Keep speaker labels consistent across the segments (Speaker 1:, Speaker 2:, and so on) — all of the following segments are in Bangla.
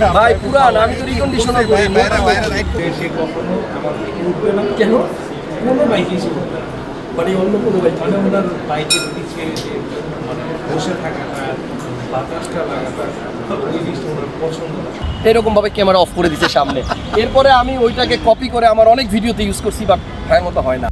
Speaker 1: দেখেন ভাই পুরান আমি তো রিকন্ডিশনার করি কেন?
Speaker 2: কোনো বাইকই ছিল।
Speaker 1: মানে অন্য কোনো বাইক
Speaker 2: মানে ওনার বাইকের পিছিয়ে যে মানে বসে থাকাটা বাতাসটা লাগাটা ওই জিনিসটা ওনার পছন্দ না।
Speaker 1: এরকম ভাবে ক্যামেরা অফ করে দিচ্ছে সামনে। এরপরে আমি ওইটাকে কপি করে আমার অনেক ভিডিওতে ইউজ করছি বাট ভাইয়ের মতো হয় না।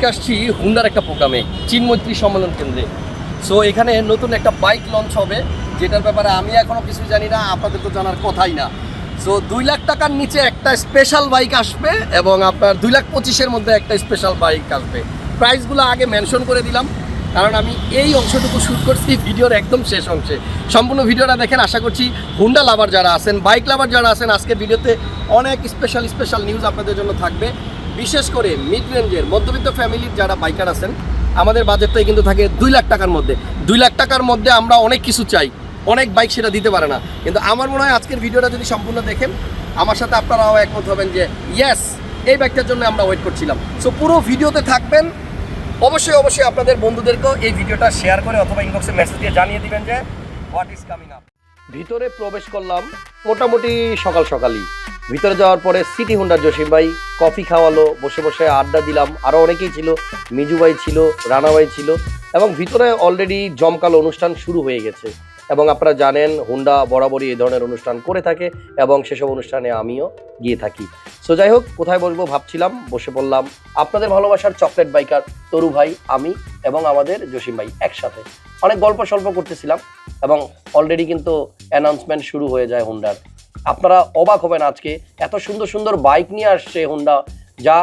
Speaker 1: আজকে আসছি হুন্ডার একটা প্রোগ্রামে চিনমৈত্রী সম্মেলন কেন্দ্রে। সো এখানে নতুন একটা বাইক লঞ্চ হবে, যেটার ব্যাপারে আমি এখনও কিছু জানি না, আপনাদের তো জানার কথাই না। সো দুই লাখ টাকার নিচে একটা স্পেশাল বাইক আসবে এবং আপনার দুই লাখ পঁচিশের মধ্যে একটা স্পেশাল বাইক আসবে। প্রাইসগুলো আগে মেনশন করে দিলাম, কারণ আমি এই অংশটুকু শ্যুট করছি, ভিডিওর একদম শেষ অংশে। সম্পূর্ণ ভিডিওটা দেখেন, আশা করছি হুন্ডা লাভার যারা আছেন বাইক লাভার যারা আছেন, আজকে ভিডিওতে অনেক স্পেশাল স্পেশাল নিউজ আপনাদের জন্য থাকবে। বিশেষ করে মিড রেঞ্জের মধ্যবিত্ত ফ্যামিলির যারা বাইকার আছেন, আমাদের বাজেটটাই কিন্তু থাকে দুই লাখ টাকার মধ্যে। দুই লাখ টাকার মধ্যে আমরা অনেক কিছু চাই। অনেক বাইক সেটা দিতে পারে না। কিন্তু আমার মনে হয় আজকের ভিডিওটা যদি সম্পূর্ণ দেখেন, আমার সাথে আপনারাও একমত হবেন যে ইয়েস এই বাইকটার জন্য আমরা ওয়েট করছিলাম। সো পুরো ভিডিওতে থাকবেন। অবশ্যই অবশ্যই আপনাদের বন্ধুদেরকেও এই ভিডিওটা শেয়ার করে অথবা ইনবক্সে মেসেজ দিয়ে জানিয়ে দিবেন যে হোয়াট ইজ কামিং আপ ভিতরে প্রবেশ করলাম মোটামুটি সকাল সকালই। ভিতরে যাওয়ার পরে সিটি হুন্ডার জসিম ভাই, কফি খাওয়ালো, বসে বসে আড্ডা দিলাম। আরও অনেকেই ছিল, মিজু ভাই ছিল, রানা ভাই ছিল এবং ভিতরে অলরেডি জমকালো অনুষ্ঠান শুরু হয়ে গেছে। এবং আপনারা জানেন, হুন্ডা বরাবরই এই ধরনের অনুষ্ঠান করে থাকে এবং সেসব অনুষ্ঠানে আমিও গিয়ে থাকি। সো যাই হোক, কোথায় বসবো ভাবছিলাম, বসে পড়লাম আপনাদের ভালোবাসার চকলেট বাইকার তরু ভাই, আমি এবং আমাদের জসিম ভাই একসাথে। অনেক গল্প সল্প করতেছিলাম এবং অলরেডি কিন্তু অ্যানাউন্সমেন্ট শুরু হয়ে যায় হুন্ডার। আপনারা অবাক হবেন আজকে। এত সুন্দর সুন্দর বাইক নিয়ে আসছে হুন্ডা যা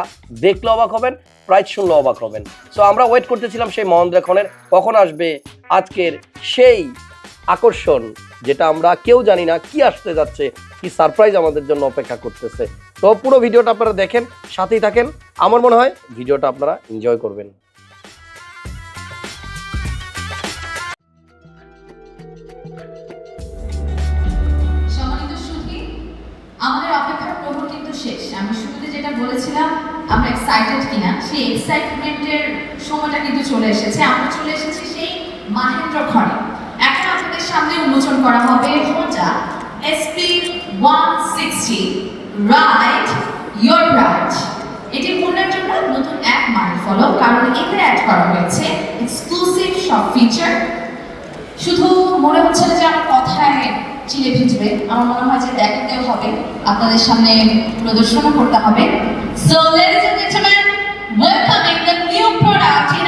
Speaker 1: দেখলে অবাক হবেন প্রাইস শুনলে অবাক হবেন। সো আমরা ওয়েট করতেছিলাম সেই মহেন্দ্র খনের কখন আসবে আজকের সেই আকর্ষণ, যেটা আমরা কেউ জানি না কি আসতে যাচ্ছে, কি সারপ্রাইজ আমাদের জন্য অপেক্ষা করতেছে। তো পুরো ভিডিওটা আপনারা দেখেন, সাথেই থাকেন। আমার মনে হয় ভিডিওটা আপনারা এনজয় করবেন।
Speaker 3: আমাদের অপেক্ষার প্রহর কিন্তু শেষ। আমি শুরুতে যেটা বলেছিলাম, আমরা এক্সাইটেড কিনা, সেই এক্সাইটমেন্টের সময়টা কিন্তু চলে এসেছে। আমরা চলে এসেছি সেই মাহেন্দ্র খড়ে। এখন আপনাদের সামনে উন্মোচন করা হবে Honda SP one sixty right your right এটি পণ্যের জন্য নতুন এক মাইল ফলো কারণ এতে অ্যাড করা হয়েছে এক্সক্লুসিভ সব ফিচার শুধু মনে হচ্ছে যে আমার কথায় চিলে ভিজবে। আমার মনে হয় যে দেখাতেও হবে। আপনাদের সামনে প্রদর্শনও করতে হবে। So ladies and gentleman welcoming the new product in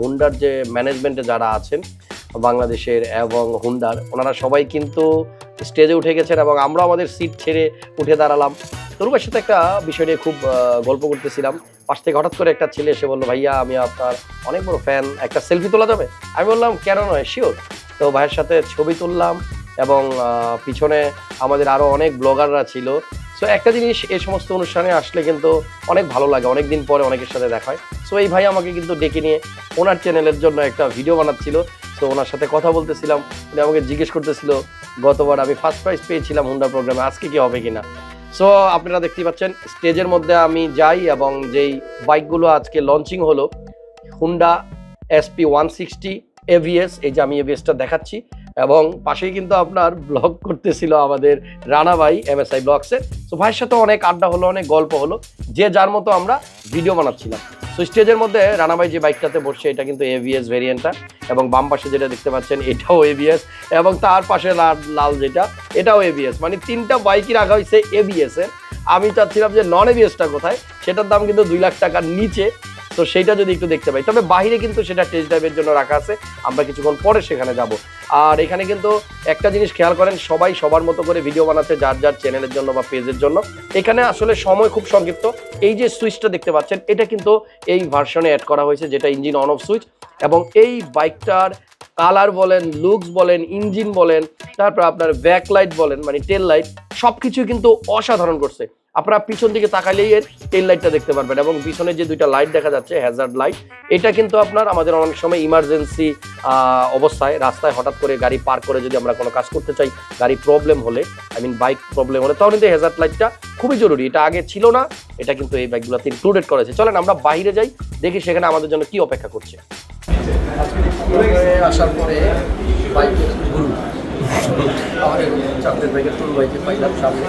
Speaker 1: হুন্ডার যে ম্যানেজমেন্টে যারা আছেন, বাংলাদেশের এবং হুন্ডার ওনারা সবাই কিন্তু স্টেজে উঠে গেছেন এবং আমরা আমাদের সিট ছেড়ে উঠে দাঁড়ালাম। তরুবের সাথে একটা বিষয় নিয়ে খুব গল্প করতেছিলাম। পাশ থেকে হঠাৎ করে একটা ছেলে এসে বলল, ভাইয়া, আমি আপনার অনেক বড় ফ্যান একটা সেলফি তোলা যাবে? আমি বললাম, কেন নয় শিওর তো ভাইয়ের সাথে ছবি তুললাম এবং পিছনে আমাদের আরও অনেক ব্লগাররা ছিল। সো একটা জিনিস এই সমস্ত অনুষ্ঠানে আসলে কিন্তু অনেক ভালো লাগে অনেক দিন পরে অনেকের সাথে দেখা হয়। সো এই ভাই আমাকে কিন্তু ডেকে নিয়ে ওনার চ্যানেলের জন্য একটা ভিডিও বানাচ্ছিল। তো ওনার সাথে কথা বলতেছিলাম, উনি আমাকে জিজ্ঞেস করতেছিল, গতবার আমি ফার্স্ট প্রাইজ পেয়েছিলাম হুন্ডা প্রোগ্রামে আজকে কি হবে কিনা? সো আপনারা দেখতেই পাচ্ছেন, স্টেজের মধ্যে আমি যাই এবং যেই বাইকগুলো আজকে লঞ্চিং হলো Honda SP one sixty ABS এই যে আমি এভিএসটা দেখাচ্ছি। এবং পাশেই কিন্তু আপনার ব্লগ করতেছিল আমাদের রানা ভাই আই ব্লগসের। তো ভাইয়ের সাথে অনেক আড্ডা হলো, অনেক গল্প হলো। যে যার মতো আমরা ভিডিও বানাচ্ছিলাম। তো স্টেজের মধ্যে রানা ভাই যে বাইকটাতে বসছে, এটা কিন্তু এভিএস ভেরিয়েন্টটা এবং বাম পাশে যেটা দেখতে পাচ্ছেন, এটাও এভিএস এবং তার পাশে লাল লাল যেটা, এটাও এভিএস মানে তিনটা বাইকই রাখা হয়েছে এভিএস আমি চাচ্ছিলাম যে নন এভিএসটা কোথায়? সেটার দাম কিন্তু দুই লাখ টাকার নিচে। তো সেইটা যদি একটু দেখতে পাই। তবে বাইরে কিন্তু সেটা টেস্ট ড্রাইভের জন্য রাখা আছে। আমরা কিছুক্ষণ পরে সেখানে যাব। আর এখানে কিন্তু একটা জিনিস খেয়াল করেন, সবাই সবার মতো করে ভিডিও বানাচ্ছে যার যার চ্যানেলের জন্য বা পেজের জন্য। এখানে আসলে সময় খুব সংক্ষিপ্ত। এই যে সুইচটা দেখতে পাচ্ছেন, এটা কিন্তু এই ভার্সনে অ্যাড করা হয়েছে, যেটা ইঞ্জিন অন অফ সুইচ এবং এই বাইকটার কালার বলেন লুকস বলেন ইঞ্জিন বলেন, তারপর আপনার ব্যাক লাইট বলেন মানে টেল লাইট সব কিছু কিন্তু অসাধারণ করছে। আপনারা পিছন দিকে তাকাইলেই এর টেল লাইটটা দেখতে পারবেন এবং পিছনে যে দুইটা লাইট দেখা যাচ্ছে হ্যাজার্ড লাইট এটা কিন্তু আপনার আমাদের অনেক সময় ইমার্জেন্সি অবস্থায়, রাস্তায় হঠাৎ করে গাড়ি পার করে যদি আমরা কোনো কাজ করতে চাই, গাড়ি প্রবলেম হলে আই মিন বাইক প্রবলেম হলে তখন কিন্তু হ্যাজার্ড লাইটটা খুবই জরুরি। এটা আগে ছিল না, এটা কিন্তু এই বাইকগুলোতে ইনক্লুডেড করেছে। চলেন, আমরা বাইরে যাই, দেখি সেখানে আমাদের জন্য কি অপেক্ষা করছে। আসার পরে বাইক গুরু, আমাদের চাকরির বাইকের টুল বাইকে পাইলাম সামনে।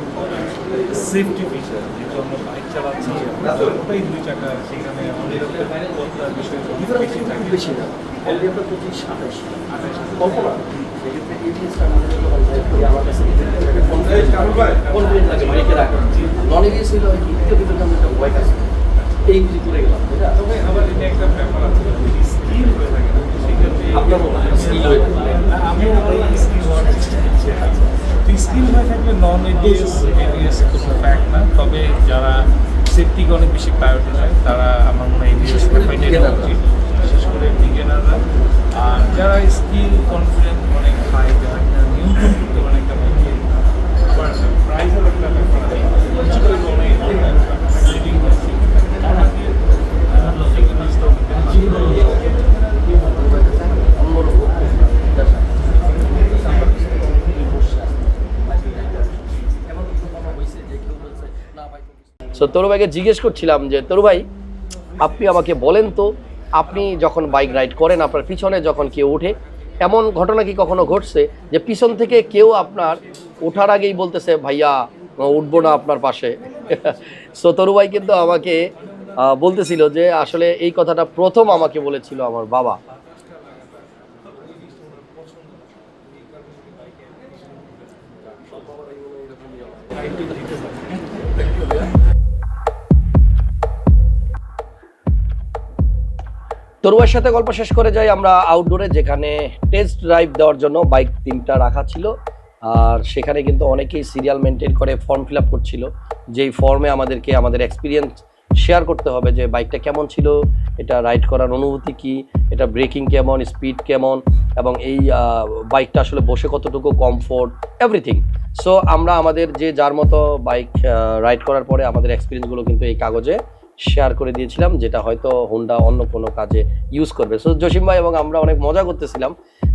Speaker 2: সেফটি ফিচার যেহেতু আমরা বাইক চালাচ্ছি ওটাই দুই চাকা সেখানে আমাদের নিরাপত্তার বিষয়
Speaker 1: ডিফারেন্স
Speaker 2: বেশি
Speaker 1: না অলরেডি পঁচিশ কল্পনা। সেক্ষেত্রে এবিএসটা আমাদের আমার কাছে কনফিডেন্ট লাগে ব্রেকে রাখা নন এবিএস হইলে একটু ভিতরে যেমন একটা ভয় কাজ করে। এই বুঝি করে গেলাম
Speaker 2: তবে আবার এটা একটা ব্যাপার আছে স্কিল হয়ে থাকে না, সেক্ষেত্রে
Speaker 1: আপনার স্কিল হয়ে
Speaker 2: আমিও স্কিল হওয়ার স্কিল হয়ে থাকলে নন এডিএস এডিএস কোনো ফ্যাক্ট না তবে যারা সেফটিকে অনেক বেশি প্রায়োরিটি দেয় তারা আমার মনে হয় এডিএস বিশেষ করে বিগিনাররা
Speaker 1: তরু ভাইকে জিজ্ঞেস করছিলাম যে, তরু ভাই, আপনি আমাকে বলেন তো, আপনি যখন বাইক রাইড করেন, আপনার পিছনে যখন কেউ ওঠে, এমন ঘটনা কি কখনো ঘটছে যে পিছন থেকে কেউ আপনার ওঠার আগেই বলতেছে, ভাইয়া, উঠবো না আপনার পাশে সো তরু ভাই কিন্তু আমাকে বলতেছিল যে, আসলে এই কথাটা প্রথম আমাকে বলেছিল আমার বাবা। তরুয়ার সাথে গল্প শেষ করে যাই আমরা আউটডোরে যেখানে টেস্ট ড্রাইভ দেওয়ার জন্য বাইক তিনটা রাখা ছিল। আর সেখানে কিন্তু অনেকেই সিরিয়াল মেনটেন করে ফর্ম ফিল আপ করছিল। যেই ফর্মে আমাদেরকে, আমাদের এক্সপিরিয়েন্স শেয়ার করতে হবে যে বাইকটা কেমন ছিল, এটা রাইড করার অনুভূতি কি, এটা ব্রেকিং কেমন স্পিড কেমন, এবং এই বাইকটা আসলে বসে কতটুকু কমফোর্ট এভরিথিং সো আমরা আমাদের যে যার মতো বাইক রাইড করার পরে আমাদের এক্সপিরিয়েন্সগুলো কিন্তু এই কাগজে শেয়ার করে দিয়েছিলাম, যেটা হয়তো হোন্ডা অন্য কোনো কাজে ইউজ করবে। সো জসিম ভাই এবং আমরা অনেক মজা করতেছিলাম।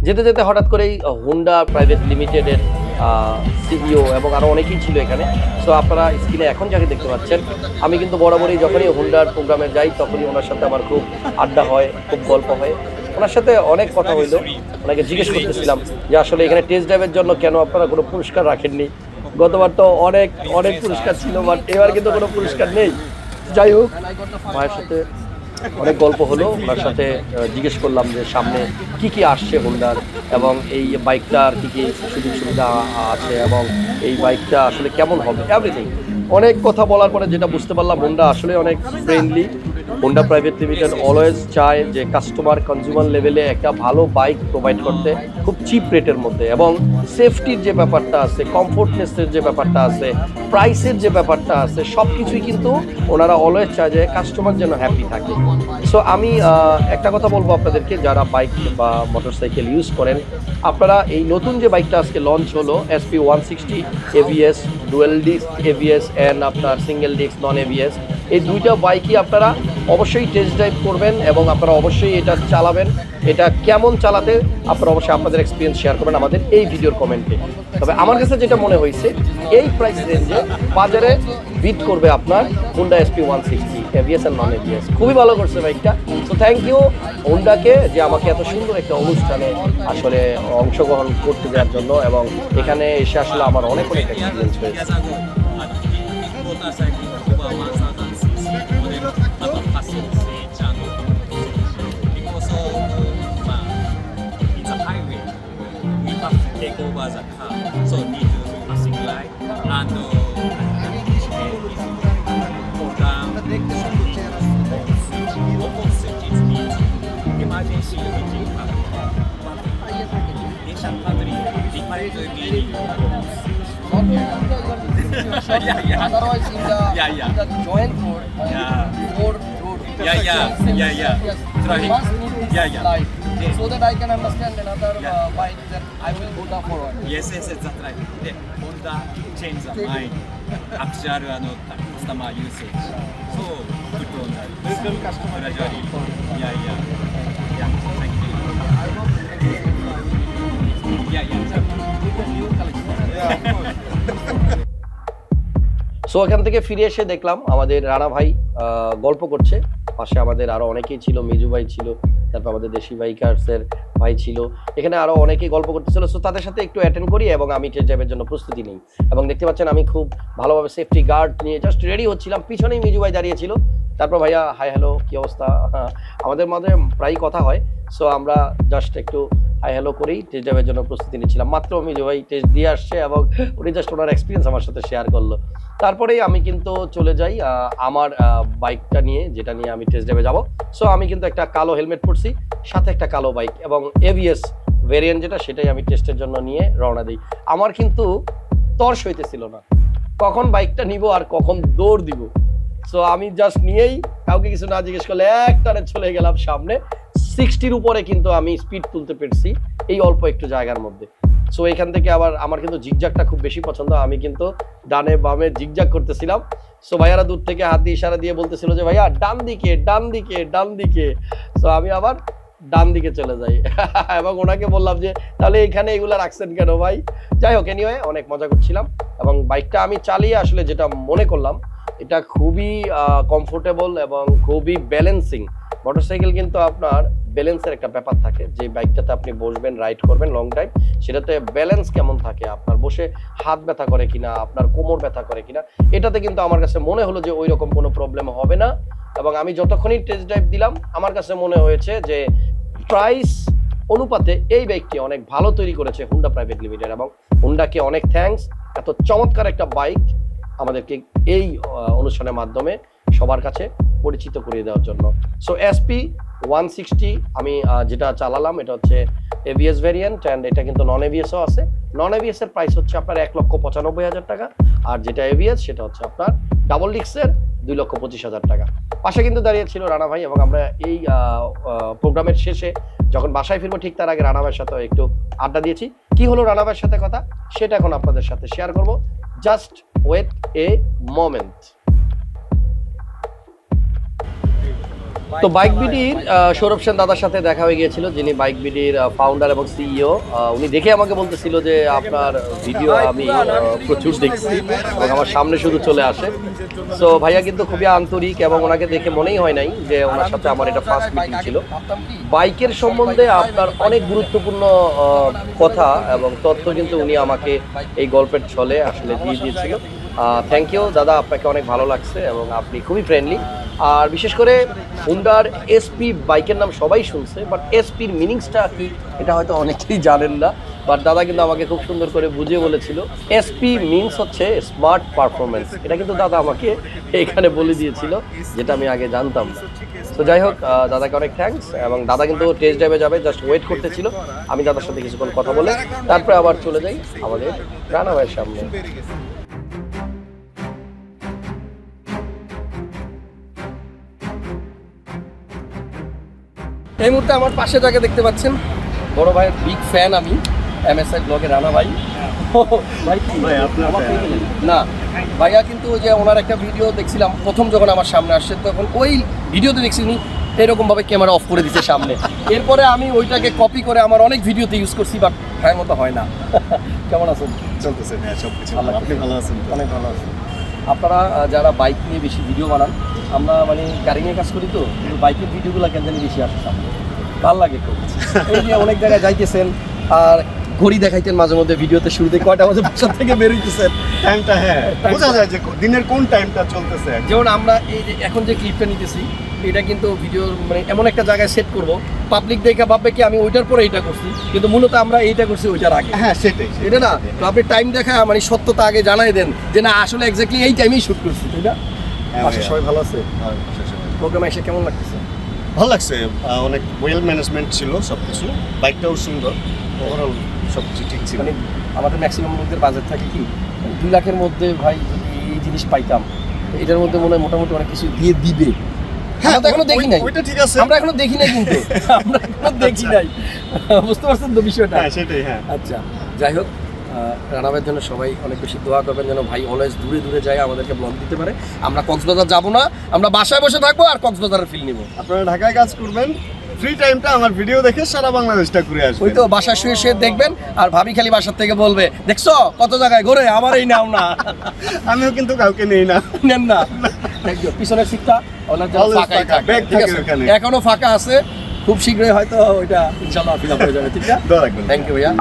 Speaker 1: যেতে যেতে হঠাৎ করেই হোন্ডা প্রাইভেট লিমিটেডের সিইও এবং আরও অনেকেই ছিল এখানে। সো আপনারা স্ক্রিনে এখন যাকে দেখতে পাচ্ছেন, আমি কিন্তু বরাবরই যখনই হোন্ডার প্রোগ্রামে যাই, তখনই ওনার সাথে আমার খুব আড্ডা হয়, খুব গল্প হয়। ওনার সাথে অনেক কথা হইল। ওনাকে জিজ্ঞেস করতেছিলাম যে, আসলে এখানে টেস্ট ড্রাইভের জন্য কেন আপনারা কোনো পুরস্কার রাখেননি? গতবার তো অনেক অনেক পুরস্কার ছিল বাট এবার কিন্তু কোনো পুরস্কার নেই। যাই হোক, মায়ের সাথে অনেক গল্প হলো। ওনার সাথে জিজ্ঞেস করলাম যে সামনে কি কি আসছে হোন্ডার এবং এই বাইকটার কী কী সুযোগ সুবিধা আছে এবং এই বাইকটা আসলে কেমন হবে এভরিথিং অনেক কথা বলার পরে যেটা বুঝতে পারলাম হোন্ডা আসলে অনেক friendly Honda private limited always চায় যে কাস্টমার কনজিউমার লেভেলে একটা ভালো বাইক প্রোভাইড করতে, খুব চিপ রেটের মধ্যে। এবং সেফটির যে ব্যাপারটা আছে কমফোর্টনেসের যে ব্যাপারটা আছে প্রাইসের যে ব্যাপারটা আছে সব কিছুই কিন্তু ওনারা অলওয়েজ চায় যে কাস্টমার যেন হ্যাপি থাকে। সো আমি একটা কথা বলব আপনাদেরকে, যারা বাইক বা মোটরসাইকেল ইউজ করেন, আপনারা এই নতুন যে বাইকটা আজকে লঞ্চ হলো SP one sixty ABS dual disc ABS and আপনার সিঙ্গেল ডিস্ক নন এভিএস এই দুইটা বাইকই আপনারা অবশ্যই টেস্ট ড্রাইভ করবেন এবং আপনারা অবশ্যই এটা চালাবেন। এটা কেমন চালাতে আপনারা অবশ্যই আপনাদের এক্সপিরিয়েন্স শেয়ার করবেন আমাদের এই ভিডিওর কমেন্টে তবে আমার কাছে যেটা মনে হয়েছে, এই প্রাইস রেঞ্জে বাজারে বিট করবে আপনার Honda SP one sixty ABS and non ABS খুবই ভালো করছে বাইকটা তো থ্যাংক ইউ হুন্ডাকে যে আমাকে এত সুন্দর একটা অনুষ্ঠানে আসলে অংশগ্রহণ করতে দেওয়ার জন্য এবং এখানে এসে আসলে আমার অনেক অনেক এক্সপিরিয়েন্স হয়েছে।
Speaker 4: Plaza Cup. So need to light and uh, emergency yeah, yeah, yeah, yeah, yeah, yeah, yeah,
Speaker 1: yeah. yeah, yeah,
Speaker 4: yeah, yeah,
Speaker 1: yeah. yeah, joint road, yeah,
Speaker 4: yeah.
Speaker 1: road, road,
Speaker 4: yeah, yeah, yeah, yeah.
Speaker 1: yeah, yeah,
Speaker 4: Yeah, yeah.
Speaker 1: Light. so that I can understand another
Speaker 4: yeah.
Speaker 1: uh, bike that I will go down for one.
Speaker 4: Yes, yes, yes, that's right. The Honda changed the mind. Actual no customer usage. So good on that.
Speaker 2: Welcome customer.
Speaker 4: Gradually. Yeah, yeah. Yeah, thank you. Yeah, yeah. With the new collection.
Speaker 2: Yeah, of course.
Speaker 1: So এখান থেকে ফিরে এসে দেখলাম আমাদের রানা ভাই গল্প করছে পাশে আমাদের আরও অনেকেই ছিল, মিজু ভাই ছিল, তারপর আমাদের দেশি বাইকার্সের ভাই ছিল। এখানে আরও অনেকেই গল্প করতেছিল সো তাদের সাথে একটু অ্যাটেন্ড করি এবং আমি টেস্ট ড্রাইভের জন্য প্রস্তুতি নিই। এবং দেখতে পাচ্ছেন আমি খুব ভালোভাবে সেফটি গার্ড নিয়ে জাস্ট রেডি হচ্ছিলাম, পিছনেই মিজু ভাই দাঁড়িয়েছিল তারপর ভাইয়া হাই হ্যালো কি অবস্থা? আমাদের মধ্যে প্রায় কথা হয় সো আমরা জাস্ট একটু হাই হ্যালো করেই টেস্ট ড্রাইভের জন্য প্রস্তুতি নিচ্ছিলাম। মাত্র মিজু ভাই টেস্ট দিয়ে আসছে এবং উনি জাস্ট ওনার এক্সপিরিয়েন্স আমার সাথে শেয়ার করল। তারপরেই আমি কিন্তু চলে যাই আমার বাইকটা নিয়ে, যেটা নিয়ে আমি টেস্ট ড্রাইভে যাব। সো আমি কিন্তু একটা কালো হেলমেট পরছি, সাথে একটা কালো বাইক এবং এভিএস ভেরিয়েন্ট যেটা, সেটাই আমি টেস্টের জন্য নিয়ে রওনা দিই। আমার কিন্তু তর্স হইতেছিল না। কখন বাইকটা নিব আর কখন দৌড় দিব। সো আমি জাস্ট নিয়েই কাউকে কিছু না জিজ্ঞেস করলে একটানে চলে গেলাম সামনে। সিক্সটির উপরে কিন্তু আমি স্পিড তুলতে পেরেছি এই অল্প একটু জায়গার মধ্যে। সো এখান থেকে আবার আমার কিন্তু জিগজাগটা খুব বেশি পছন্দ। আমি কিন্তু ডানে বামে জিগজাগ করতেছিলাম। সো ভাইয়ারা দূর থেকে হাত দিয়ে ইশারা দিয়ে বলতেছিল যে, ভাইয়া, ডান দিকে ডান দিকে ডান দিকে। সো আমি আবার ডান দিকে চলে যাই। এবং ওনাকে বললাম যে, তাহলে এখানে এগুলো রাখছেন কেন ভাই? যাই হোক এনিওয়ে অনেক মজা করছিলাম। এবং বাইকটা আমি চালিয়ে আসলে যেটা মনে করলাম, এটা খুবই কমফোর্টেবল এবং খুবই ব্যালেন্সিং মোটরসাইকেল কিন্তু আপনার ব্যালেন্সের একটা ব্যাপার থাকে। যে বাইকটাতে আপনি বসবেন, রাইড করবেন লং ড্রাইভ সেটাতে ব্যালেন্স কেমন থাকে? আপনার বসে হাত ব্যথা করে কিনা, আপনার কোমর ব্যথা করে কিনা, এটাতে কিন্তু আমার কাছে মনে হলো যে ওই রকম কোনো প্রবলেম হবে না। এবং আমি যতক্ষণই টেস্ট ড্রাইভ দিলাম, আমার কাছে মনে হয়েছে যে প্রাইস অনুপাতে এই বাইকটি অনেক ভালো তৈরি করেছে হুন্ডা প্রাইভেট লিমিটেড এবং হুন্ডাকে অনেক থ্যাঙ্কস এত চমৎকার একটা বাইক আমাদেরকে এই অনুষ্ঠানের মাধ্যমে সবার কাছে পরিচিত করিয়ে দেওয়ার জন্য। সো এসপি ওয়ান সিক্সটি আমি যেটা চালালাম, এটা হচ্ছে এভিএস ভ্যারিয়েন্ট অ্যান্ড এটা কিন্তু নন এভিএসও আছে। নন এভিএস এর প্রাইস হচ্ছে আপনার এক লক্ষ পঁচানব্বই হাজার টাকা, আর যেটা এভিএস সেটা হচ্ছে আপনার ডাবল ডিক্সের দুই লক্ষ পঁচিশ হাজার টাকা। পাশে কিন্তু দাঁড়িয়ে ছিল রানা ভাই, এবং আমরা এই প্রোগ্রামের শেষে যখন বাসায় ফিরবো, ঠিক তার আগে রানা ভাইয়ের সাথে একটু আড্ডা দিয়েছি। কি হলো রানা ভাইয়ের সাথে কথা? সেটা এখন আপনাদের সাথে শেয়ার করব। জাস্ট ওয়েট এ মোমেন্ট তো বাইক বিডির সৌরভ সেন দাদার সাথে দেখা হয়ে গিয়েছিল, যিনি বাইক বিডির ফাউন্ডার এবং সিইও উনি দেখে আমাকে বলতেছিল যে আপনার ভিডিও আমি প্রচুর দেখছি এবং আমার সামনে শুধু চলে আসে। সো ভাইয়া কিন্তু খুবই আন্তরিক এবং ওনাকে দেখে মনেই হয় নাই যে ওনার সাথে আমার এটা ফার্স্ট মিটিং ছিল। বাইকের সম্বন্ধে আপনার অনেক গুরুত্বপূর্ণ কথা এবং তথ্য কিন্তু উনি আমাকে এই গল্পের ছলে আসলে দিয়ে দিয়েছিল। থ্যাংক ইউ দাদা, আপনাকে অনেক ভালো লাগছে এবং আপনি খুবই ফ্রেন্ডলি আর বিশেষ করে হুন্ডার এসপি বাইকের নাম সবাই শুনছে বাট এসপির মিনিংসটা কি, এটা হয়তো অনেকেই জানেন না বাট দাদা কিন্তু আমাকে খুব সুন্দর করে বুঝিয়ে বলেছিল। এসপি মিনস হচ্ছে স্মার্ট পারফরমেন্স এটা কিন্তু দাদা আমাকে এখানে বলে দিয়েছিল, যেটা আমি আগে জানতাম না। তো যাই হোক দাদাকে অনেক থ্যাঙ্কস এবং দাদা কিন্তু টেস্ট ড্রাইভে যাবে জাস্ট ওয়েট করতেছিল। আমি দাদার সাথে কিছুক্ষণ কথা বলে, তারপরে আবার চলে যাই আমাদের রানা সামনে। এই মুহূর্তে আমার পাশে যাকে দেখতে পাচ্ছেন বড় ভাইয়ের বিগ ফ্যান আমি এম এমএসআই ব্লগের রানা ভাই? না ভাইয়া কিন্তু ওই যে ওনার একটা ভিডিও দেখছিলাম প্রথম যখন আমার সামনে আসছে তখন ওই ভিডিওতে দেখছি উনি এরকম ভাবে ক্যামেরা অফ করে দিচ্ছে সামনে। এরপরে আমি ওইটাকে কপি করে আমার অনেক ভিডিওতে ইউজ করছি বাট ভাইয়ের মতো হয় না। কেমন আছেন?
Speaker 5: চলতেছে আপনি ভালো আছেন
Speaker 1: অনেক ভালো আছি। আপনারা যারা বাইক নিয়ে বেশি ভিডিও বানান আমরা মানে গাড়ি নিয়ে কাজ করি তো কিন্তু বাইকের ভিডিওগুলো কেন জানি বেশি আসে সামনে। ভালো লাগে খুব। এই যে অনেক জায়গায় যাইতেছেন আর ঘড়ি দেখাইতেন মাঝে মধ্যে ভিডিওতে শুরুতে কয়টা বাজে বাসা থেকে বেরোইতেছেন
Speaker 5: টাইমটা হ্যাঁ বোঝা যায় যে দিনের কোন টাইমটা চলতেছে
Speaker 1: যেমন আমরা এই যে এখন যে ক্লিপটা নিতেছি এটা কিন্তু ভিডিও মানে এমন একটা জায়গায় সেট করব। পাবলিক দেখে ভাববে কি আমি ওইটার পরে এটা করছি কিন্তু মূলত আমরা এইটা করছি ওইটার আগে।
Speaker 5: হ্যাঁ সেটাই
Speaker 1: এটা না তো আপনি টাইম দেখা মানে সত্যতা আগে জানাই দেন যে না আসলে এক্স্যাক্টলি এই টাইমেই শুট করছি তাই না? বাসার সবাই ভালো আছে?
Speaker 5: হ্যাঁ, শেষ হয়ে।
Speaker 1: প্রোগ্রামে এসে কেমন লাগতেছে?
Speaker 5: ভালো লাগছে। অনেক ওয়েল ম্যানেজমেন্ট ছিল সব কিছু বাইকটাও সুন্দর। ওভারঅল সব কিছু ঠিক ছিল।
Speaker 1: মানে আমাদের ম্যাক্সিমাম লোকদের বাজেট থাকে কি? দুই লাখের মধ্যে ভাই এই জিনিস পাইতাম এটার মধ্যে মনে হয় মোটামুটি অনেক কিছু দিয়ে দিবে। তো এখনও দেখি নাই।
Speaker 5: ওইটা ঠিক আছে।
Speaker 1: আমরা এখনও দেখি নাই কিন্তু। আমরা এখনও দেখি নাই। বুঝতে পারছেন তো বিষয়টা?
Speaker 5: হ্যাঁ সেটাই হ্যাঁ।
Speaker 1: আচ্ছা যাই হোক। রানাবের জন্য সবাই অনেক বেশি দোয়া করবেন যেন ভাই অলওয়েজ দূরে দূরে যায় আমাদেরকে ব্লগ দিতে পারে। আমরা কক্সবাজার যাব না আমরা বাসায় বসে থাকব আর কক্সবাজারের ফিল নিব।
Speaker 5: আপনারা ঢাকায় কাজ করবেন ফ্রি টাইমটা আমার ভিডিও দেখে সারা বাংলাদেশটা ঘুরে
Speaker 1: আসবে
Speaker 5: ওই
Speaker 1: তো বাসায় শুয়ে শুয়ে দেখবেন আর ভাবি খালি বাসার থেকে বলবে দেখছ কত জায়গায় ঘুরে আমার এই নাও না।
Speaker 5: আমিও কিন্তু কাউকে নেই না।
Speaker 1: নেন না. পিছনের সিটটা ওনার ফাঁকাই থাকে আছে। এখনও ফাঁকা আছে খুব শীঘ্রই হয়তো ওইটা ইনশাল্লাহ ফিল আপ হয়ে যাবে ঠিক
Speaker 5: রাখবেন।
Speaker 1: থ্যাংক ইউ ভাইয়া।